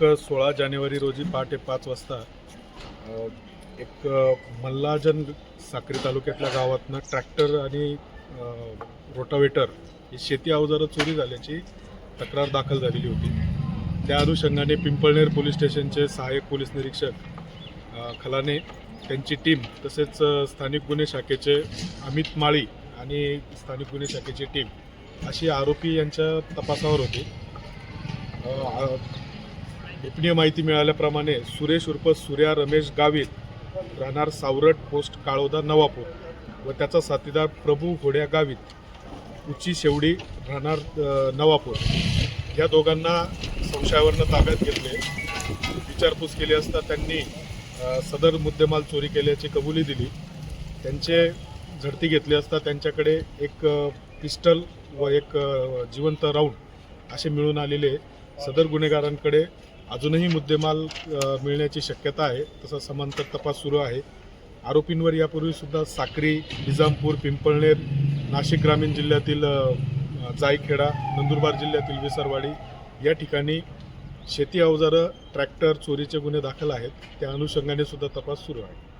दिनांक सोळा जानेवारी रोजी पहाटे पाच वाजता एक मल्लाजन साक्री तालुक्यातल्या गावातनं ट्रॅक्टर आणि रोटावेटर ही शेती अवजारं चोरी झाल्याची तक्रार दाखल झालेली होती. त्या अनुषंगाने पिंपळनेर पोलीस स्टेशनचे सहाय्यक पोलीस निरीक्षक खलाने त्यांची टीम तसेच स्थानिक गुन्हे शाखेचे अमित माळी आणि स्थानिक गुन्हे शाखेची टीम अशी आरोपी यांच्या तपासावर होती. अ, माहिती मिळाल्याप्रमाणे सुरेश उर्फ सूर्या रमेश गावित राहणार सावरट पोस्ट काळोदा नवापूर. व त्याचा साथीदार प्रभू घोड्या गावित. उची शेवडी राहणार नवापूर. या दोघांना संशयावरनं ताब्यात घेतले. विचारपूस केली असता त्यांनी सदर मुद्देमाल चोरी केल्याची कबुली दिली. त्यांचे झडती घेतली असता त्यांच्याकडे एक पिस्टल व एक जिवंत राऊंड असे मिळून आलेले सदर गुन्हेगारांकडे अजूनही मुद्देमाल मिळण्याची शक्यता आहे. तसा समांतर तपास सुरू आहे. आरोपींवर यापूर्वीसुद्धा साक्री निजामपूर पिंपळनेर नाशिक ग्रामीण जिल्ह्यातील जायखेडा नंदुरबार जिल्ह्यातील विसरवाडी या ठिकाणी शेती अवजारं ट्रॅक्टर चोरीचे गुन्हे दाखल आहेत. त्या अनुषंगाने सुद्धा तपास सुरू आहे.